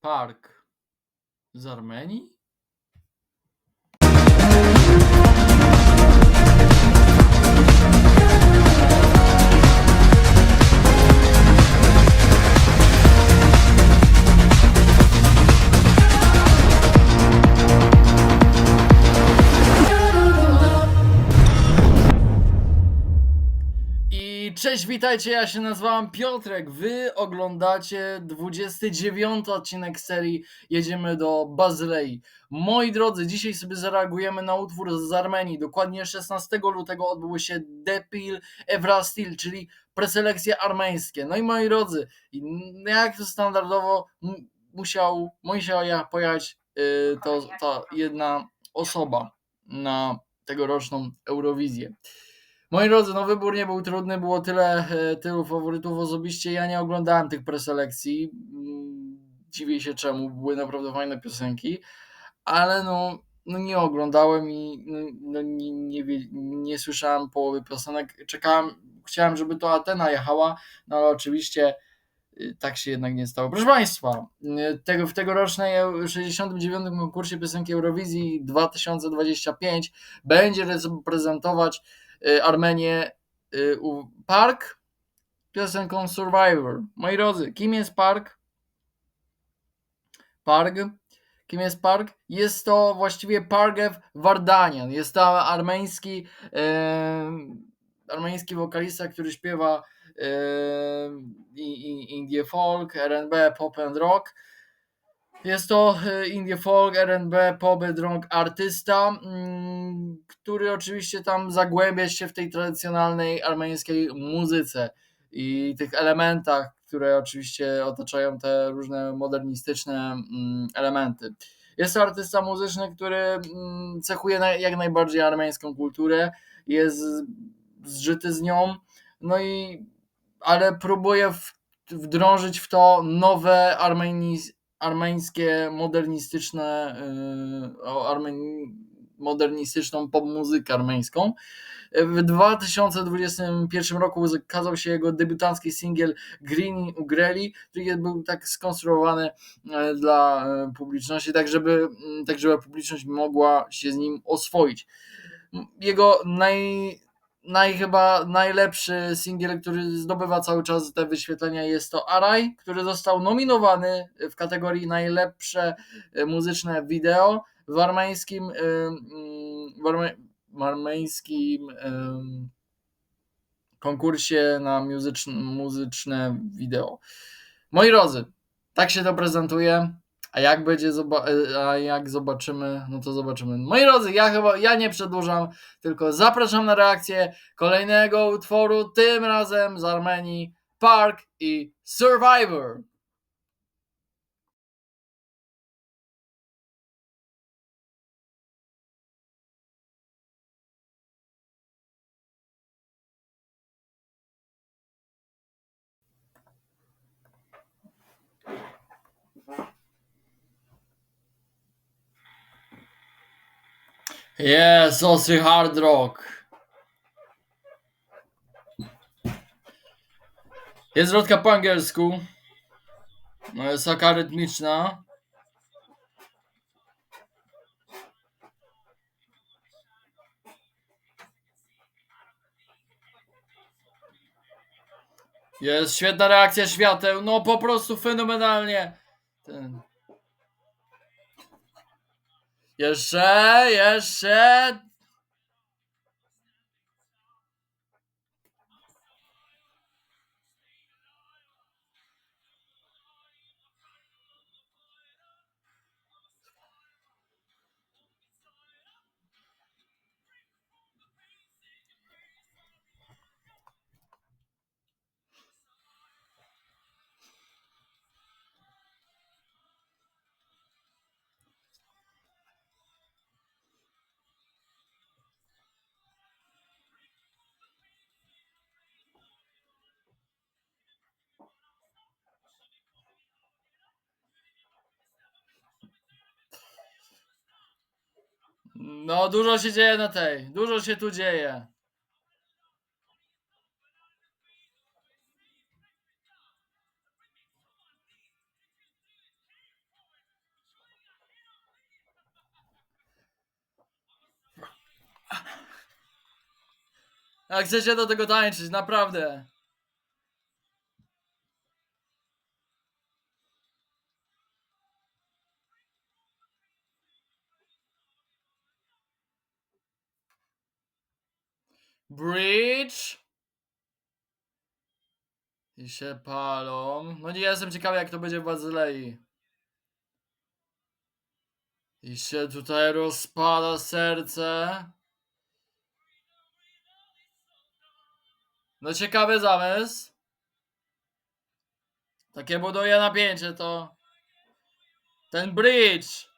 Park z Armenii? Witajcie, ja się nazywam Piotrek. Wy oglądacie 29 odcinek serii Jedziemy do Bazylei. Moi drodzy, dzisiaj sobie zareagujemy na utwór z Armenii. Dokładnie 16 lutego odbyło się Depil Evrastil, czyli preselekcje armeńskie. No i moi drodzy, jak to standardowo musiał, musiał ja pojechać y, to, ta jedna osoba na tegoroczną Eurowizję. Moi drodzy, no wybór nie był trudny, było tyle, e, tylu faworytów osobiście. Ja nie oglądałem tych preselekcji. Mm, Dziwię się czemu, były naprawdę fajne piosenki, ale no, no nie oglądałem i no, no nie, nie, nie słyszałem połowy piosenek. Czekałem, chciałem, żeby to Atena jechała, no ale oczywiście y, tak się jednak nie stało. Proszę Państwa, y, tego, w tegorocznej Eu- 69. konkursie piosenki Eurowizji 2025 będzie reprezentować Armenię y, Park piosenką Survivor. Moi drodzy, kim jest Park? Park. Kim jest Park? Jest to właściwie Pargev Vardanian. Jest to armeński, e, armeński wokalista, który śpiewa i- indie folk, R&B, pop and rock. Jest to e, indie folk, R&B, and rock artysta, mm, który oczywiście tam zagłębia się w tej tradycjonalnej armeńskiej muzyce i tych elementach, które oczywiście otaczają te różne modernistyczne mm, elementy. Jest to artysta muzyczny, który mm, cechuje jak najbardziej armeńską kulturę, jest zżyty z nią, no i ale próbuje wdrążyć w to nowe armenis, armeńskie, modernistyczne, o, armeni, modernistyczną popmuzykę armeńską. W 2021 roku ukazał się jego debiutancki singiel Green Ugreli, który był tak skonstruowany e, dla e, publiczności, tak żeby, tak żeby publiczność mogła się z nim oswoić. Jego naj, naj chyba najlepszy singiel, który zdobywa cały czas te wyświetlenia jest to Araj, który został nominowany w kategorii najlepsze e, muzyczne wideo w armeńskim e, mm, w, arme, w armeńskim em, konkursie na muzyczne, muzyczne wideo. Moi drodzy, tak się to prezentuje. A jak będzie, e, a jak zobaczymy, no to zobaczymy. Moi drodzy, ja chyba, ja nie przedłużam, tylko zapraszam na reakcję kolejnego utworu, tym razem z Armenii, Park i Survivor. Jest, ostry hard rock. Jest zwrotka po angielsku. No jest taka rytmiczna. Jest świetna reakcja świateł. No po prostu fenomenalnie. Ten. Jeszcze, jeszcze. No, dużo się dzieje na tej. Dużo się tu dzieje. Jak chcecie do tego tańczyć, naprawdę. Bridge. I się palą. No nie jestem ciekawy jak to będzie w Bazylei. I się tutaj rozpada serce. No ciekawy zamysł. Takie buduje napięcie to. Ten bridge.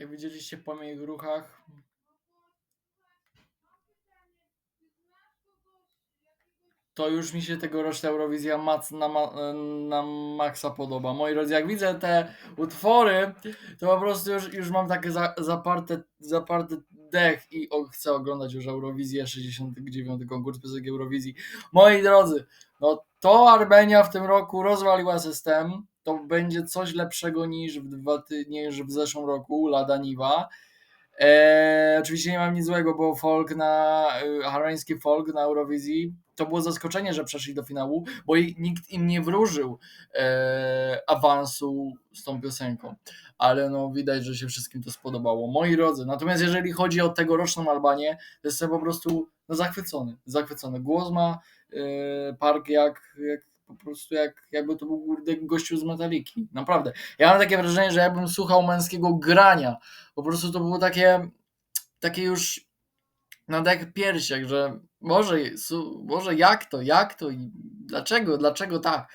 Jak widzieliście po moich ruchach. To już mi się tegoroczna Eurowizja mac, na, ma, na maksa podoba. Moi drodzy, jak widzę te utwory, to po prostu już, już mam takie za, zaparte, zaparte dech i chcę oglądać już Eurowizję 69 konkurs piosenek Eurowizji. Moi drodzy, no to Armenia w tym roku rozwaliła system. To będzie coś lepszego niż w, dwa, niż w zeszłym roku, Lada Niwa. Eee, oczywiście nie mam nic złego, bo folk na y, harmański folk na Eurowizji to było zaskoczenie, że przeszli do finału, bo nikt im nie wróżył e, awansu z tą piosenką. Ale no widać, że się wszystkim to spodobało. Moi drodzy, natomiast jeżeli chodzi o tegoroczną Albanię, to jestem po prostu no, zachwycony. Zachwycony. Głos ma e, park jak, jak po prostu jak, jakby to był kurde gościu z Metaliki. Naprawdę. Ja mam takie wrażenie, że jakbym słuchał męskiego grania. Po prostu to było takie, takie już na dech piersiach, że może, może jak to, jak to i dlaczego, dlaczego tak.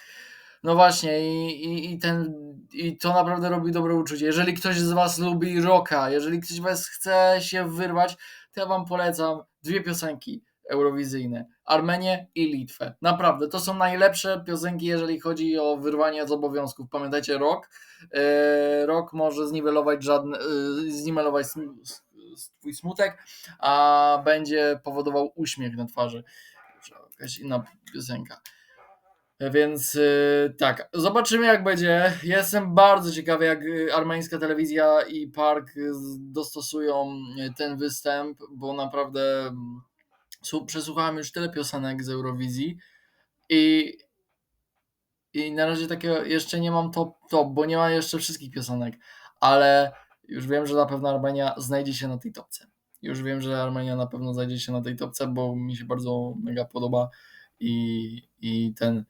No właśnie i, i, i, ten, i to naprawdę robi dobre uczucie. Jeżeli ktoś z Was lubi rocka, jeżeli ktoś z Was chce się wyrwać, to ja Wam polecam dwie piosenki eurowizyjne. Armenię i Litwę. Naprawdę, to są najlepsze piosenki, jeżeli chodzi o wyrwanie z obowiązków. Pamiętajcie, rok. E, rok może zniwelować żadne, e, zniwelować twój smutek, a będzie powodował uśmiech na twarzy. Jakaś inna piosenka. Więc y, tak, zobaczymy jak będzie. Jestem bardzo ciekawy, jak armeńska telewizja i park dostosują ten występ, bo naprawdę mm, przesłuchałem już tyle piosenek z Eurowizji i, i na razie takiego jeszcze nie mam top, top, bo nie ma jeszcze wszystkich piosenek, ale już wiem, że na pewno Armenia znajdzie się na tej topce. Już wiem, że Armenia na pewno znajdzie się na tej topce, bo mi się bardzo mega podoba i, i ten.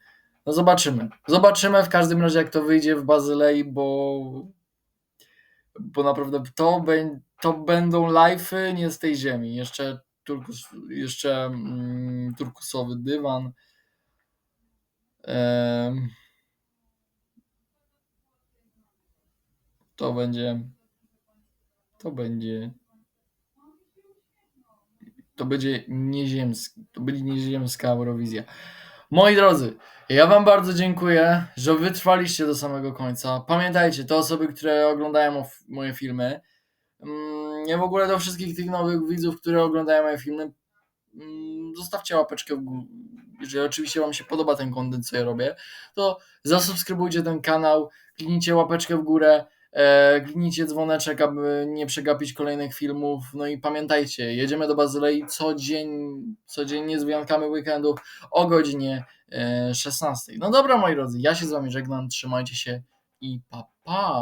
No zobaczymy. Zobaczymy w każdym razie, jak to wyjdzie w Bazylei, bo, bo naprawdę to, bę- to będą live'y nie z tej ziemi. Jeszcze, turkus, jeszcze mm, turkusowy dywan. Em, to będzie. To będzie. To będzie nieziemski. To będzie nieziemska Eurowizja. Moi drodzy, ja Wam bardzo dziękuję, że wytrwaliście do samego końca. Pamiętajcie, te osoby, które oglądają moje filmy, ja w ogóle do wszystkich tych nowych widzów, które oglądają moje filmy, mm, zostawcie łapeczkę w górę. Jeżeli oczywiście Wam się podoba ten content, co ja robię, to zasubskrybujcie ten kanał, kliknijcie łapeczkę w górę, e, kliknijcie dzwoneczek, aby nie przegapić kolejnych filmów. No i pamiętajcie, jedziemy do Bazylei codziennie, codziennie z wyjątkami weekendów o godzinie e, 16. No dobra, moi drodzy, ja się z Wami żegnam, trzymajcie się i pa pa!